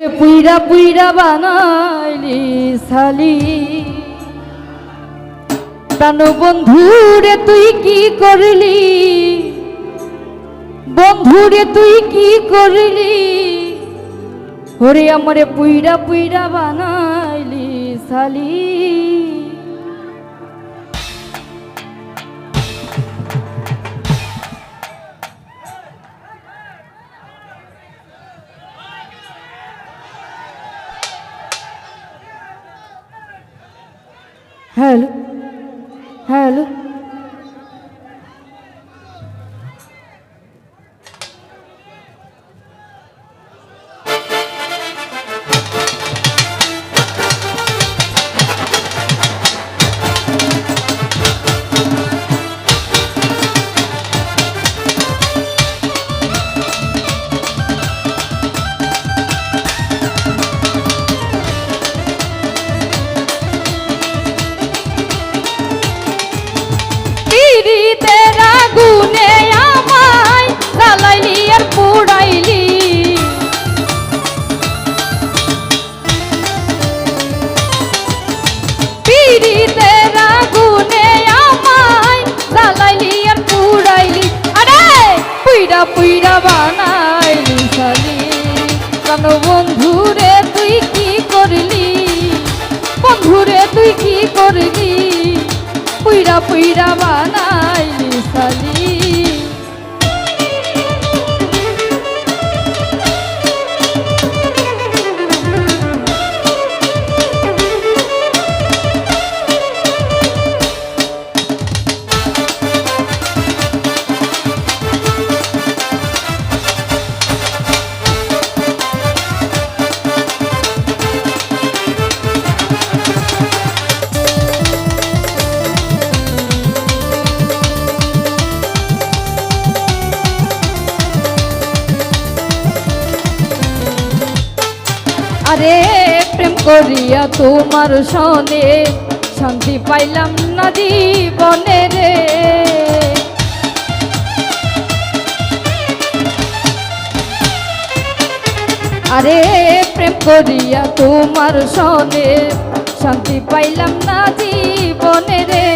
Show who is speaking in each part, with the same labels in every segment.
Speaker 1: পুইরা পুইরা বানাইলি সালি প্রাণ বন্ধুরে তুই কি করলি? বন্ধুরে তুই কি করলি? ওরে আমারে পুইরা পুইরা বানাইলি সালি हेलो हेलो পুইরা বানাইলি সালি কেন বন্ধুরে তুই কি করলি? বন্ধুরে তুই কি করলি? পুইরা বানাইলি সালি আরে, প্রেম করিয়া তোমার সনে শান্তি পাইলাম না জীবনে রে। আরে, প্রেম করিয়া তোমার সনে শান্তি পাইলাম না জীবনে রে।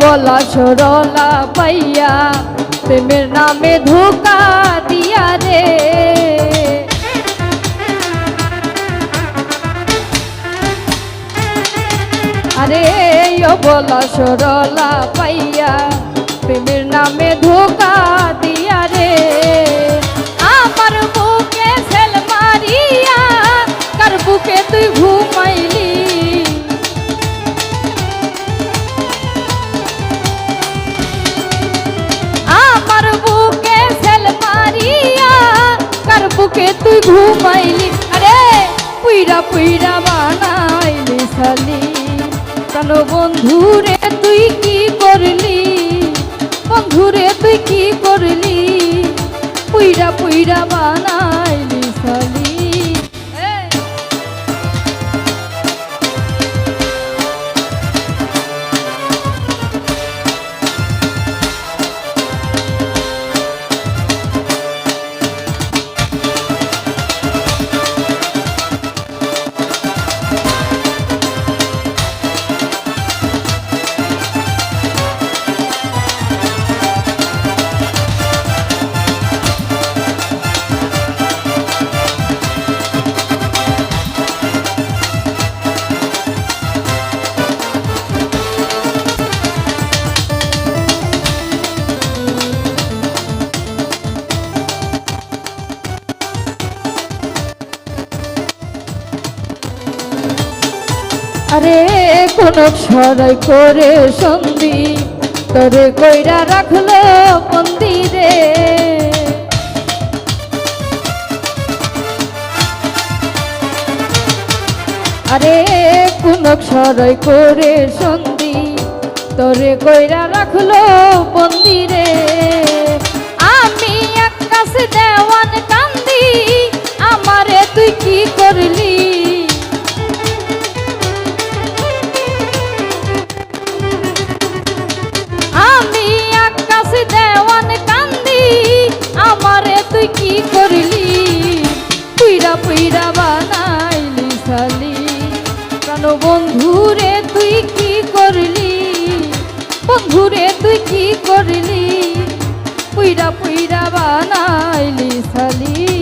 Speaker 1: বলা সরলা পাইয়া, প্রেমের নামে ধোকা দিয়া রে। আরে বলা সরলা পাইয়া, প্রেমের নামে ধোকা বুকে তুই ঘুমাইলি। আরে! পুইরা পুইরা বানাইলি সালি কেন বন্ধুরে, তুই কি করলি? বন্ধুরে, তুই কি করলি? পুইরা পুইরা আরে, কোন সরাই করে সন্ধি তোরে কইরা রাখল মন্দিরে। আরে, কোন সরাই করে সন্ধি তোরে কইরা রাখল মন্দিরে। আমি আকাশ দেওয়ান কান্দি, আমারে তুই কি করলি? তুই কি করলি? পুইরা পুইরা বানাইলি সালি প্রাণ বন্ধুরে তুই কি করলি? বন্ধুরে তুই কি করলি? পুইরা পুইরা বানাইলি সালি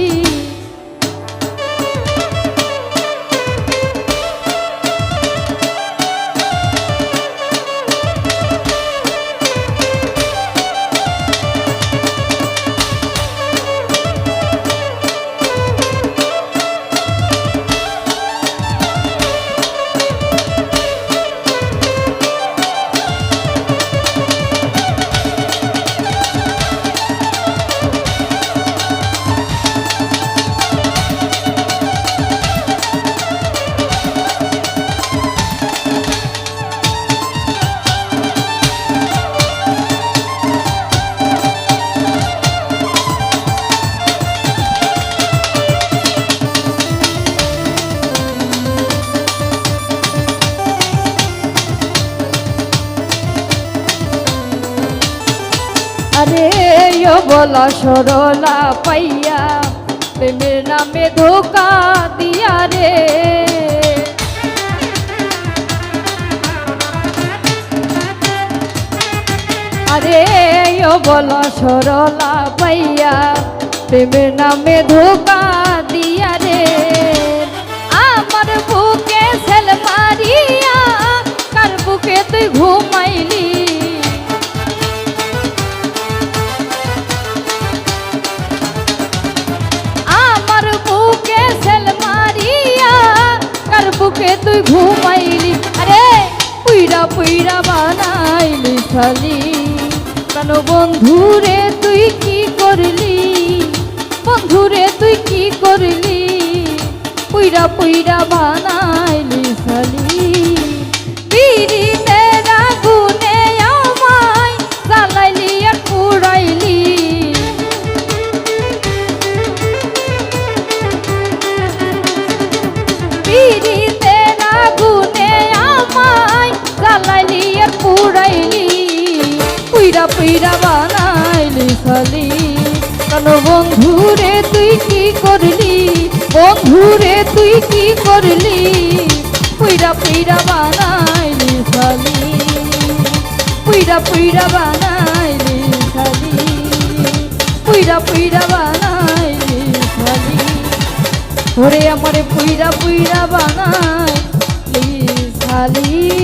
Speaker 1: আরে বলা সরলা পাইয়া প্রেমের নামে ধোকা দিয়া রে। আরে বলা সরলা পাইয়া প্রেমের নামে ধোকা দিয়া রে। কার তুই ঘুমাইলি। আরে, পুইরা পুইরা বানাইলি খালি কেন বন্ধুরে তুই কি করলি? বন্ধুরে তুই কি করলি? পুইরা পুইরা বানাইলি খালি পুইরা বানাইলি খালি। কেন বন্ধুরে তুই কি করলি? বন্ধুরে তুই কি করলি? পুইরা পুইরা বানাইলি খালি। পুইরা পুইরা বানাইলি খালি। পুইরা পুইরা বানাইলি খালি। ওরে আমারে পুইরা পুইরা বানাই প্লিজ খালি।